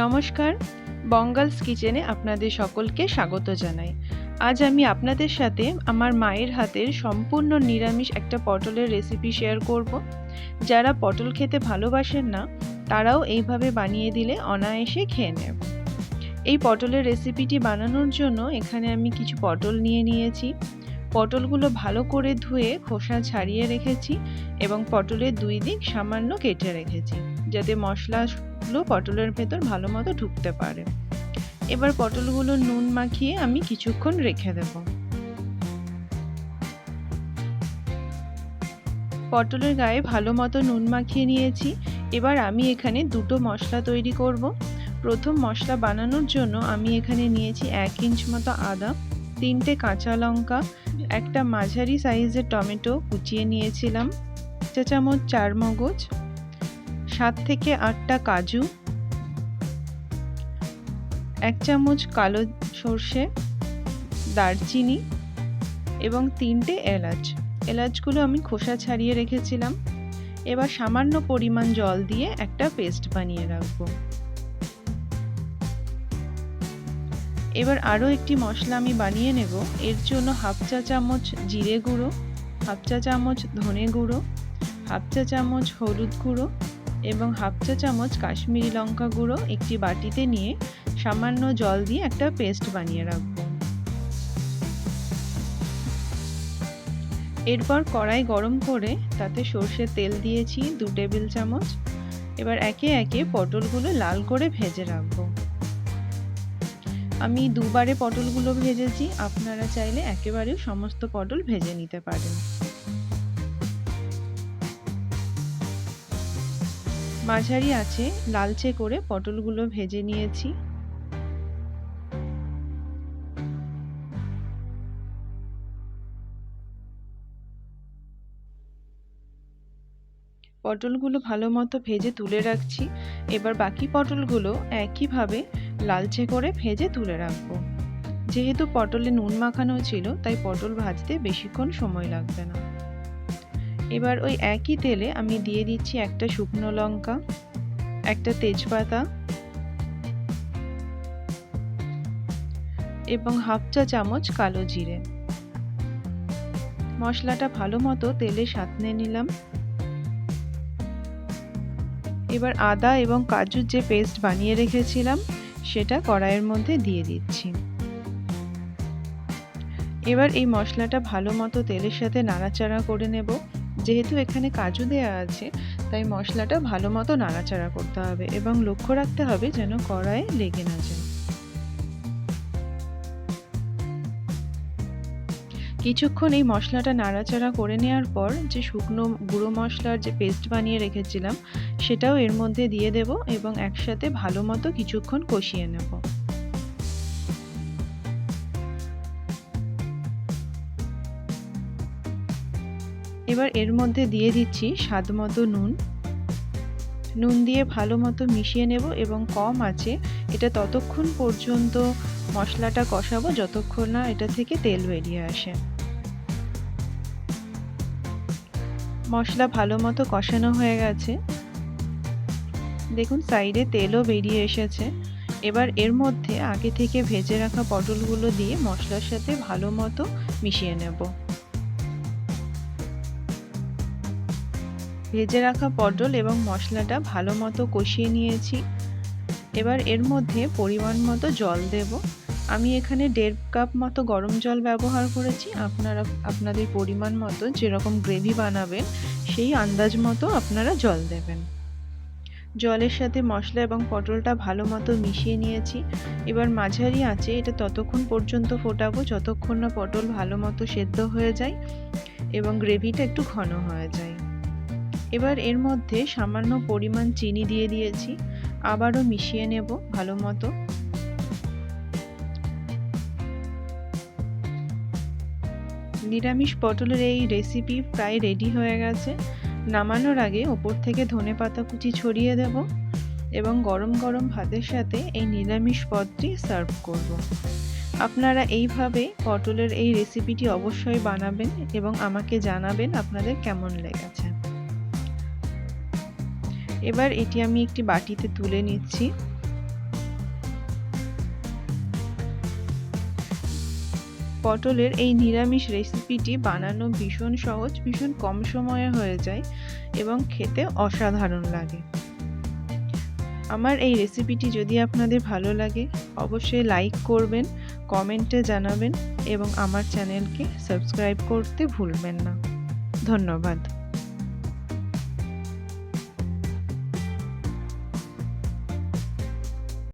নমস্কার, বঙ্গালস কিচেনে আপনাদের সকলকে স্বাগত জানাই। আজ আমি আপনাদের সাথে আমার মায়ের হাতের সম্পূর্ণ নিরামিষ একটা পটলের রেসিপি শেয়ার করব। যারা পটল খেতে ভালোবাসেন না, তারাও এইভাবে বানিয়ে দিলে অনায়াসে খেয়ে নেব। এই পটলের রেসিপিটি বানানোর জন্য এখানে আমি কিছু পটল নিয়ে নিয়েছি। পটলগুলো ভালো করে ধুয়ে খোসা ছাড়িয়ে রেখেছি এবং পটলের দুই দিক সামান্য কেটে রেখেছি, যাতে মশলাগুলো পটলের ভেতর ভালো মতো ঢুকতে পারে। এবার পটলগুলো নুন মাখিয়ে আমি কিছুক্ষণ রেখে দেব। পটলের গায়ে ভালো মতো নুন মাখিয়ে নিয়েছি। এবার আমি এখানে দুটো মশলা তৈরি করব। প্রথম মশলা বানানোর জন্য আমি এখানে নিয়েছি এক ইঞ্চ মতো আদা, তিনটে কাঁচা লঙ্কা, একটা মাঝারি সাইজের টমেটো কুচিয়ে নিয়েছিলাম, চা চামচ, চার মগজ সাত থেকে আটটা কাজু, এক চামচ কালো সর্ষে, দারচিনি এবং তিনটে এলাচ। এলাচগুলো আমি খোসা ছাড়িয়ে রেখেছিলাম। এবার সামান্য পরিমাণ জল দিয়ে একটা পেস্ট বানিয়ে রাখব। এবার আরও একটি মশলা আমি বানিয়ে নেব। এর জন্য হাফ চা চামচ জিরে গুঁড়ো, হাফ চা চামচ ধনে গুঁড়ো, হাফ চা চামচ হলুদ গুঁড়ো এবং হাফ চা চামচ কাশ্মীরি লঙ্কা গুঁড়ো একটি বাটিতে নিয়ে সামান্য জল দিয়ে একটা পেস্ট বানিয়ে রাখব। এরপর কড়াই গরম করে তাতে সর্ষের তেল দিয়েছি দু টেবিল চামচ। এবার একে একে পটলগুলো লাল করে ভেজে রাখব। আমি দুবারে পটলগুলো ভেজেছি, আপনারা চাইলে একেবারেও সমস্ত পটল ভেজে নিতে পারেন। মাঝারি আছে, লালচে করে পটলগুলো ভেজে নিয়েছি। পটলগুলো ভালো মতো ভেজে তুলে রাখছি। এবার বাকি পটলগুলো একইভাবে লালচে করে ভেজে তুলে রাখব। যেহেতু পটলে নুন মাখানো ছিল, তাই পটল ভাজতে বেশিক্ষণ সময় লাগবে না। এবার ওই একই তেলে আমি দিয়ে দিচ্ছি একটা শুকনো লঙ্কা, একটা তেজপাতা এবং হাফ চা চামচ কালো জিরে। মশলাটা ভালো মতো তেলে সাঁতনে নিলাম। এবার আদা এবং কাজুর যে পেস্ট বানিয়ে রেখেছিলাম, সেটা কড়াইয়ের মধ্যে দিয়ে দিচ্ছি। এবার এই মশলাটা ভালো মতো তেলের সাথে নাড়াচাড়া করে নেব। যেহেতু এখানে কাজু দেওয়া আছে, তাই মশলাটা ভালো মতো নাড়াচাড়া করতে হবে এবং লক্ষ্য রাখতে হবে যেন কড়াইয়ে লেগে না যায়। কিছুক্ষণ এই মশলাটা নাড়াচাড়া করে নেওয়ার পর যে শুকনো গুঁড়ো মশলার যে পেস্ট বানিয়ে রেখেছিলাম, সেটাও এর মধ্যে দিয়ে দেব এবং একসাথে ভালো মতো কিছুক্ষণ কষিয়ে নেব। এবার এর মধ্যে দিয়ে দিচ্ছি স্বাদ মতো নুন। নুন দিয়ে ভালো মতো মিশিয়ে নেব এবং কম আছে, এটা ততক্ষণ পর্যন্ত মশলাটা কষাবো যতক্ষণ না এটা থেকে তেল বেরিয়ে আসে। মশলা ভালো মতো কষানো হয়ে গেছে। দেখুন, সাইডে তেলও বেরিয়ে এসেছে। এবার এর মধ্যে আগে থেকে ভেজে রাখা পটলগুলো দিয়ে মশলার সাথে ভালো মতো মিশিয়ে নেব। ভেজে রাখা পটল এবং মশলাটা ভালো মতো কষিয়ে নিয়েছি। এবার এর মধ্যে পরিমাণ মতো জল দেব। আমি এখানে দেড় কাপ মতো গরম জল ব্যবহার করেছি। আপনারা, আপনাদের পরিমাণ মতো যেরকম গ্রেভি বানাবেন, সেই আন্দাজ মতো আপনারা জল দেবেন। জলের সাথে মশলা এবং পটলটা ভালো মতো মিশিয়ে নিয়েছি। এবার মাঝারি আছে এটা ততক্ষণ পর্যন্ত ফোটাবো যতক্ষণ না পটল ভালো মতো সেদ্ধ হয়ে যায় এবং গ্রেভিটা একটু ঘন হয়ে যায়। এবার এর মধ্যে সামান্য পরিমাণ চিনি দিয়ে দিয়েছি। আবারও মিশিয়ে নেব ভালো মতো। নিরামিষ পটলের এই রেসিপি প্রায় রেডি হয়ে গেছে। নামানোর আগে ওপর থেকে ধনে পাতা কুচি ছড়িয়ে দেব এবং গরম গরম ভাতের সাথে এই নিরামিষ পদটি সার্ভ করব। আপনারা এইভাবে পটলের এই রেসিপিটি অবশ্যই বানাবেন এবং আমাকে জানাবেন আপনাদের কেমন লেগেছে। এবার এটি আমি একটি বাটিতে তুলে নিচ্ছি। পটলের এই নিরামিষ রেসিপিটি বানানো ভীষণ সহজ, ভীষণ কম সময়ে হয়ে যায় এবং খেতে অসাধারণ লাগে। আমার এই রেসিপিটি যদি আপনাদের ভালো লাগে, অবশ্যই লাইক করবেন কমেন্টে জানাবেন এবং আমার চ্যানেলকে সাবস্ক্রাইব করতে ভুলবেন না। ধন্যবাদ।